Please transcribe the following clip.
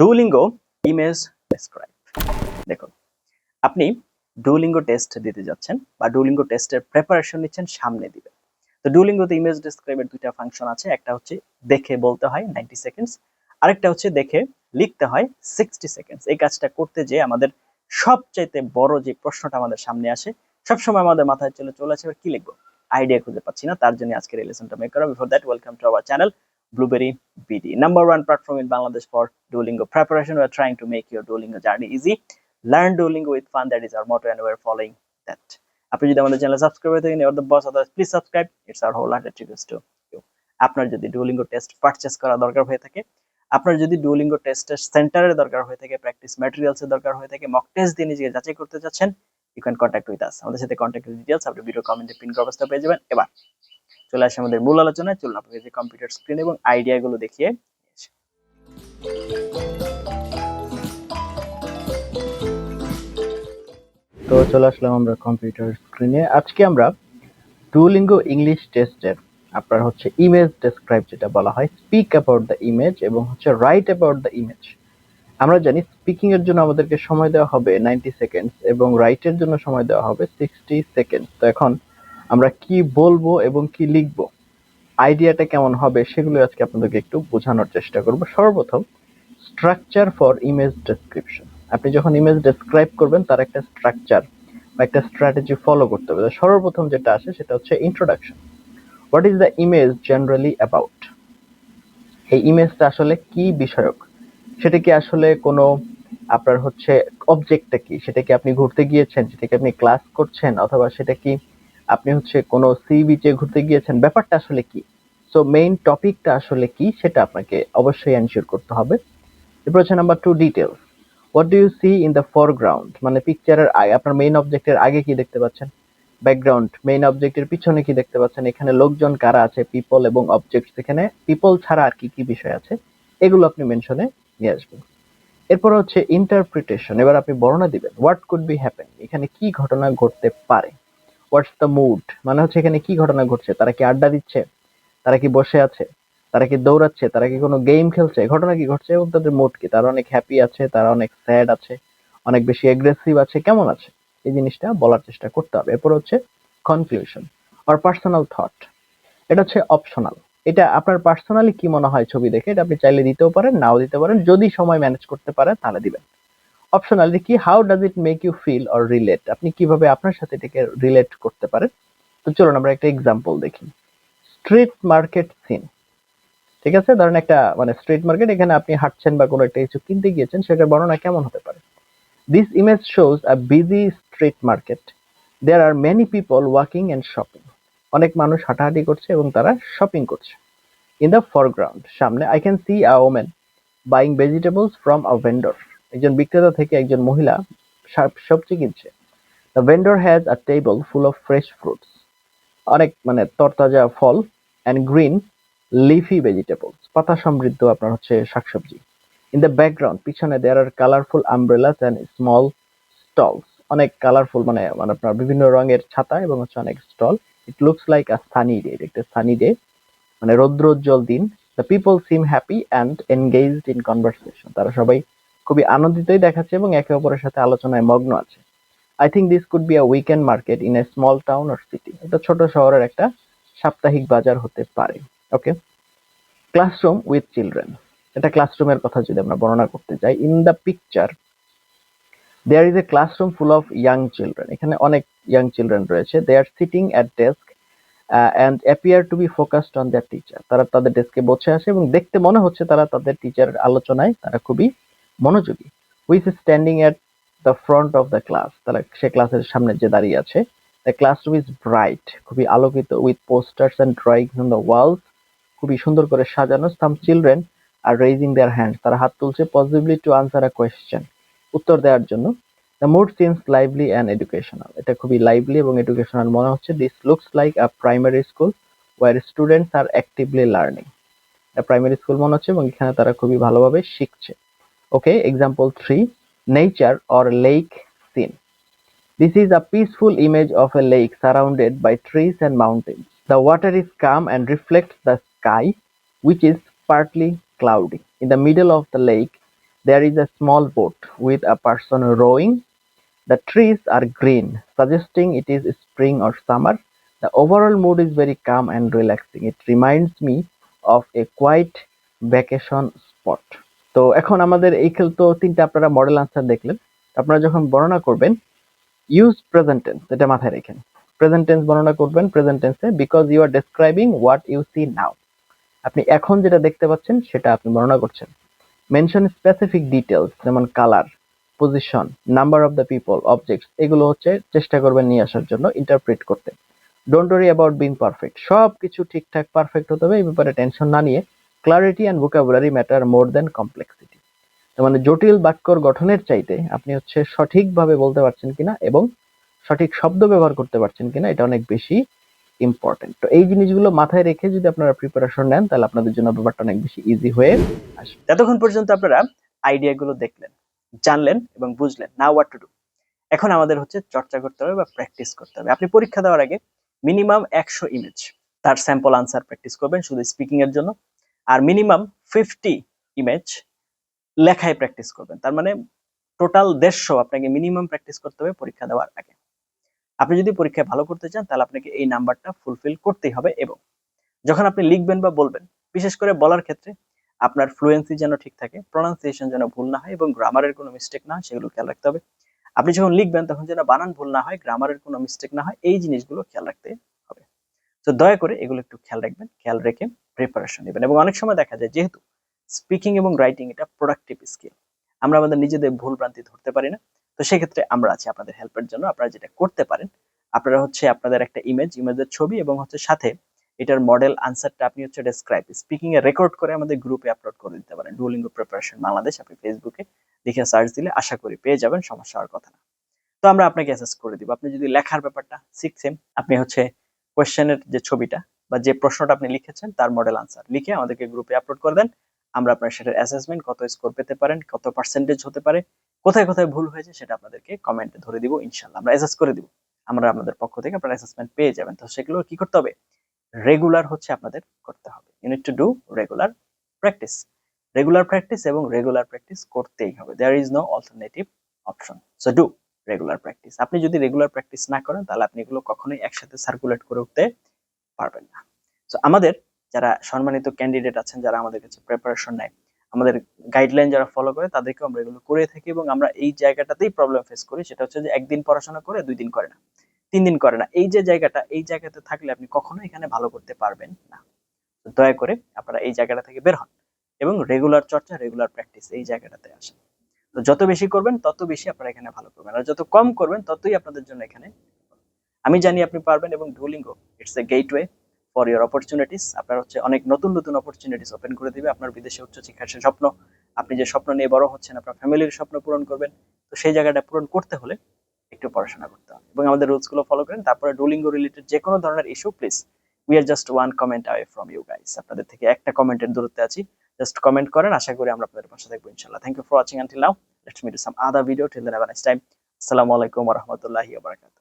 Duolingo image describe দেখুন, আপনি Duolingo test দিতে যাচ্ছেন বা ডুলিঙ্গো টেস্টের প্রিপারেশন নিচ্ছেন, সামনে দিবেন তো ডুলিঙ্গোতে ইমেজ ডেসক্রাইবের দুইটা ফাংশন আছে, একটা হচ্ছে দেখে বলতে হয় নাইনটি সেকেন্ডস আরেকটা হচ্ছে দেখে লিখতে হয় সিক্সটি সেকেন্ডস এই কাজটা করতে যে আমাদের সবচাইতে বড় যে প্রশ্নটা আমাদের সামনে আসে, সবসময় আমাদের মাথায় চলে চলে আসে কি লিখব? আইডিয়া খুঁজে পাচ্ছি না, তার জন্য আজকের এই লেসনটা মেক করা। Before that welcome to our channel Blueberry BD. Number one platform in Bangladesh for Duolingo preparation. We're trying to make your Duolingo journey easy. Learn Duolingo with fun. That is our motto, and we're following that. আপনি যদি আমাদের channel subscribe করে থাকেন your the boss others please subscribe it's our wholehearted request to you আপনার যদি Duolingo test purchase করা দরকার হয়ে থাকে আপনার যদি ডুওলিঙ্গো টেস্টের সেন্টারের দরকার হয়ে থাকে প্র্যাকটিস ম্যাটেরিয়ালসের দরকার হয়ে থাকে মক টেস্ট দিয়ে নিজেকে যাচাই করতে চাচ্ছেন you can contact with us আমাদের সাথে কন্ট্যাক্ট ডিটেলস আপনি ভিডিও কমেন্টে পিন করা অবস্থা পেয়ে যাবেন এবার চলে আসে আমাদের মূল আলোচনায়। চলুন আপনাকে কম্পিউটার স্ক্রিন এবং আইডিয়া গুলো দেখিয়ে তো চলে আসলাম আমরা কম্পিউটার স্ক্রিনে আজকে আমরা ডুলিঙ্গো ইংলিশ টেস্টের আপনার হচ্ছে ইমেজ ডেসক্রাইব যেটা বলা হয় স্পিক অ্যাবাউট দ্য ইমেজ এবং হচ্ছে রাইট অ্যাবাউট দ্য ইমেজ আমরা জানি স্পিকিং এর জন্য আমাদেরকে সময় দেওয়া হবে নাইনটি সেকেন্ডস এবং রাইটের জন্য সময় দেওয়া হবে সিক্সটি সেকেন্ডস তো এখন আমরা কি বলব এবং কি লিখব আইডিয়াটা কেমন হবে সেগুলো আজকে আপনাদেরকে একটু বোঝানোর চেষ্টা করব। সর্বপ্রথম স্ট্রাকচার ফর ইমেজ ডেসক্রিপশন আপনি যখন ইমেজ ডেসক্রাইব করবেন, তার একটা স্ট্রাকচার বা একটা স্ট্র্যাটেজি ফলো করতে হবে। সর্বপ্রথম যেটা আসে সেটা হচ্ছে introduction what is the image generally about এই ইমেজটা আসলে কি বিষয়ক? সেটা কি আসলে কোনো আপনার হচ্ছে অবজেক্টটা কি? সেটা কি আপনি ঘুরতে গিয়েছেন? সেটা কি আপনি ক্লাস করছেন? অথবা সেটা কি আপনি হচ্ছে কোনো সি বিচে ঘুরতে গিয়েছেন, ব্যাপারটা আসলে কি? সো মেইন টপিকটা আসলে কি সেটা আপনাকে অবশ্যই এনশিওর করতে হবে। এরপর হচ্ছে number two details what do you see in the foreground মানে পিকচারের আগে, আপনার মেইন অবজেক্টের আগে কি দেখতে পাচ্ছেন? ব্যাকগ্রাউন্ড মেইন অবজেক্টের পিছনে কি দেখতে পাচ্ছেন? এখানে লোকজন কারা আছে? পিপল এবং অবজেক্ট এখানে পিপল ছাড়া আর কি কি বিষয় আছে? এগুলো আপনি মেনশনে নিয়ে আসবেন। এরপর হচ্ছে ইন্টারপ্রিটেশন এবার আপনি বর্ণনা দিবেন। হোয়াট কুড বি হ্যাপেন এখানে কি ঘটনা ঘটতে পারে? হোয়াটস দ্য মুড মানে হচ্ছে এখানে কি ঘটনা ঘটছে? তারা কি আড্ডা দিচ্ছে? তারা কি বসে আছে? তারা কি দৌড়াচ্ছে? তারা কি কোনো গেম খেলছে? ঘটনা কি ঘটছে? এবং তাদের মুড কি? তারা অনেক হ্যাপি আছে, তারা অনেক স্যাড আছে, অনেক বেশি এগ্রেসিভ আছে, কেমন আছে? এই জিনিসটা বলার চেষ্টা করতে হবে। এরপর হচ্ছে কনক্লুশন আর পার্সোনাল থট এটা হচ্ছে অপশনাল এটা আপনার পার্সোনালি কি মনে হয় ছবি দেখে? এটা আপনি চাইলে দিতেও পারেন, নাও দিতে পারেন। যদি সময় ম্যানেজ করতে পারেন, তাহলে দিবেন। অপশনালি কি how does it make you feel or relate আপনি কীভাবে আপনার সাথে এটাকে রিলেট করতে পারেন? তো চলুন আমরা একটা এক্সাম্পল দেখি। স্ট্রিট মার্কেট সিন ঠিক আছে? ধরেন একটা মানে স্ট্রিট মার্কেট এখানে আপনি হাঁটছেন বা কোনো একটা কিছু কিনতে গিয়েছেন, সেটার বর্ণনা কেমন হতে পারে? This image shows a busy street market there are many people walking and shopping অনেক মানুষ হাঁটাহাঁটি করছে এবং তারা শপিং করছে। ইন দ্য ফরগ্রাউন্ড সামনে I can see a woman buying vegetables from a vendor একজন বিক্রেতা থেকে একজন মহিলা সব- সবজি কিনছে। The vendor has a table full of fresh fruits অনেক মানে তরতাজা ফল অ্যান্ড গ্রিন লিফি ভেজিটেবলস পাতা সমৃদ্ধ আপনার হচ্ছে শাকসবজি। ইন দ্য ব্যাকগ্রাউন্ড পিছনে there are colourful umbrellas and small stalls অনেক কালারফুল মানে মানে আপনার বিভিন্ন রঙের ছাতা এবং হচ্ছে অনেক stall it looks like a sunny day একটা সানি ডে মানে রৌদ্রোজ্জ্বল দিন। The people seem happy and engaged in conversation তারা সবাই খুবই আনন্দিতই দেখাচ্ছে এবং একে অপরের সাথে আলোচনায় মগ্ন আছে। I think this could be a weekend market in a small town or city এটা ছোট শহরের একটা সাপ্তাহিক বাজার হতে পারে। ওকে ক্লাসরুম উইথ চিলড্রেন এটা ক্লাসরুমের কথা যদি আমরা বর্ণনা করতে যাই। In the picture there is a classroom full of young children এখানে অনেক ইয়াং চিলড্রেন রয়েছে। They are sitting at desk and appear to be focused on their teacher তারা তাদের ডেস্কে বসে আসে এবং দেখতে মনে হচ্ছে তারা তাদের টিচারের আলোচনায় তারা খুবই মনোযোগী which standing at the front of the class তারা সে ক্লাসের সামনে যে দাঁড়িয়ে আছে দ্য ক্লাসরুম ইজ ব্রাইট খুবই আলোকিত with posters and drawing on the walls খুবই সুন্দর করে সাজানো some children are raising their hand তারা হাত তুলছে possibly to answer a question উত্তর দেওয়ার জন্য the mood seems lively and educational এটা খুবই লাইভলি এবং এডুকেশনাল মনে হচ্ছে this looks like a primary school where students are actively learning primary school মনে হচ্ছে এবং এখানে তারা খুবই ভালোভাবে শিখছে। Okay, example 3 nature or lake scene. This is a peaceful image of a lake surrounded by trees and mountains. The water is calm and reflects the sky, which is partly cloudy. In the middle of the lake, there is a small boat with a person rowing. The trees are green, suggesting it is spring or summer. The overall mood is very calm and relaxing. It reminds me of a quiet vacation spot. তো এখন আমাদের এই খেল তো তিনটা আপনারা model answer দেখলেন। আপনারা যখন বর্ণনা করবেন ইউজ প্রেজেন্ট টেন্স এটা মাথায় রেখেন। প্রেজেন্ট টেন্স বর্ণনা করবেন প্রেজেন্ট টেন্সে because you are describing what you see now আপনি এখন যেটা দেখতে পাচ্ছেন, সেটা আপনি বর্ণনা করছেন। মেনশন স্পেসিফিক ডিটেলস যেমন colour position number of the people objects এগুলো হচ্ছে চেষ্টা করবেন নিয়ে আসার জন্য ইন্টারপ্রেট করতে। Don't worry about being perfect সব কিছু ঠিকঠাক পারফেক্ট হতে হবে, এই ব্যাপারে টেনশন না নিয়ে clarity and vocabulary matter more than complexity মানে জটিল বাক্যর গঠনের চাইতে আপনি হচ্ছে সঠিকভাবে বলতে পারছেন কিনা এবং সঠিক শব্দ ব্যবহার করতে পারছেন কিনা এটা অনেক বেশি ইম্পর্টেন্ট তো এই জিনিসগুলো মাথায় রেখে যদি আপনারা প্রিপারেশন নেন, তাহলে আপনাদের জন্য ব্যাপারটা অনেক বেশি ইজি হয়ে আসবে। এতক্ষণ পর্যন্ত আপনারা আইডিয়াগুলো দেখলেন, জানলেন এবং বুঝলেন না হোয়াট টু ডু এখন আমাদের হচ্ছে চর্চা করতে হবে বা প্র্যাকটিস করতে হবে। আপনি পরীক্ষা দেওয়ার আগে মিনিমাম একশো ইমেজ তার স্যাম্পল আনসার প্র্যাকটিস করবেন শুধু স্পিকিং এর জন্য। আর মিনিমাম ফিফটি ইমেজ লেখায় প্র্যাকটিস করবেন। তার মানে টোটাল দেড়শো আপনাকে মিনিমাম প্র্যাকটিস করতে হবে পরীক্ষা দেওয়ার আগে। আপনি যদি পরীক্ষায় ভালো করতে চান, তাহলে আপনাকে এই নাম্বারটা ফুলফিল করতেই হবে এবং যখন আপনি লিখবেন বা বলবেন, বিশেষ করে বলার ক্ষেত্রে আপনার ফ্লুয়েন্সি যেন ঠিক থাকে প্রনাউন্সিয়েশন যেন ভুল না হয় এবং গ্রামারের কোনো মিস্টেক না হয়, সেগুলো খেয়াল রাখতে হবে। আপনি যখন লিখবেন, তখন যেন বানান ভুল না হয় গ্রামারের কোনো মিস্টেক না হয়, এই জিনিসগুলো খেয়াল রাখতে হবে। তো দয়া করে এগুলো একটু খেয়াল রাখবেন, খেয়াল রেখে প্রিপারেশন নেবেন। এবং অনেক সময় দেখা যায় যেহেতু স্পিকিং এবং রাইটিং এটা প্রোডাক্টিভ স্কিল আমরা আমাদের নিজেদের ভুল ভ্রান্তি ধরতে পারি না। তো সেক্ষেত্রে আমরা আছি আপনাদের হেল্পের জন্য, আপনারা যেটা করতে পারেন, আপনারা হচ্ছে আপনাদের একটা ইমেজ ইমেজের ছবি এবং হচ্ছে সাথে এটার মডেল আনসারটা আপনি হচ্ছে ডেসক্রাইব স্পিকিং এ রেকর্ড করে আমাদের গ্রুপে আপলোড করে দিতে পারেন। ডুলিঙ্গো প্রিপারেশন বাংলাদেশ আপনি ফেসবুকে লিখে সার্চ দিলে আশা করি পেয়ে যাবেন, সমস্যা হওয়ার কথা না। তো আমরা আপনাকে অ্যাসেস করে দিব। আপনি যদি লেখার ব্যাপারটা শিখছেন আপনি হচ্ছে কোয়েশ্চেনের যে ছবিটা বা যে প্রশ্নটা আপনি লিখেছেন, তার মডেল আনসার লিখে আমাদেরকে গ্রুপে আপলোড করে দেন আমরা আপনার সেটার অ্যাসেসমেন্ট কত স্কোর পেতে পারেন, কত পার্সেন্টেজ হতে পারে, কোথায় কোথায় ভুল হয়েছে সেটা আপনাদেরকে কমেন্টে ধরে দিব ইনশাল্লাহ আমরা অ্যাসেস করে দিব। আমরা আমাদের পক্ষ থেকে আপনার অ্যাসেসমেন্ট পেয়ে যাবেন। তো সেগুলো কি করতে হবে? রেগুলার হচ্ছে আপনাদের করতে হবে। You need to do regular practice regular practice এবং রেগুলার প্র্যাকটিস করতেই হবে। There is no alternative option so do regular practice আপনি যদি রেগুলার প্র্যাকটিস না করেন, তাহলে আপনি এগুলো কখনোই একসাথে সার্কুলেট করে উঠতে পারবেন না। সো আমাদের যারা সম্মানিত ক্যান্ডিডেট আছেন, যারা আমাদের কাছে প্রিপারেশন নেয়, আমাদের গাইডলাইন যারা ফলো করে তাদেরকে আমরা এগুলো করে থাকি এবং আমরা এই জায়গাটাতেই প্রবলেম ফেস করি। সেটা হচ্ছে যে, একদিন পড়াশোনা করে, দুই দিন করে না, তিন দিন করে না। এই যে জায়গাটা, এই জায়গাতে থাকলে আপনি কখনো এখানে ভালো করতে পারবেন না। তো দয়া করে আপনারা এই জায়গাটা থেকে বের হন এবং রেগুলার চর্চা রেগুলার প্র্যাকটিস এই জায়গাটাতে আসেন। তো যত বেশি করবেন, তত বেশি আপনারা এখানে ভালো করবেন। আর যত কম করবেন, ততই আপনাদের জন্য এখানে আমি জানি আপনি পারবেন এবং Duolingo it's a gateway for your opportunities আপনার হচ্ছে অনেক নতুন নতুন অপরচুনিটিস ওপেন করে দিবে। আপনার বিদেশে উচ্চশিক্ষার সে স্বপ্ন, আপনি যে স্বপ্ন নিয়ে বড় হচ্ছেন, আপনার ফ্যামিলির স্বপ্ন পূরণ করবেন, তো সেই জায়গাটা পূরণ করতে হলে একটু পড়াশোনা করতে হবে। এবং আমাদের রুলসগুলো ফলো করেন। তারপরে ডুলিঙ্গো রিলেটেড যে কোনো ধরনের issue please we are just one comment away from you guys আপনাদের থেকে একটা কমেন্টের দূরত্বে আছি। জাস্ট কমেন্ট করেন, আশা করি আমরা আপনাদের পাশে থাকব ইনশাআল্লাহ। Thank you for watching until now let's meet some other video till then have nice time আসসালামু আলাইকুম ওয়া রাহমাতুল্লাহি ওয়া বারাকাতুহু।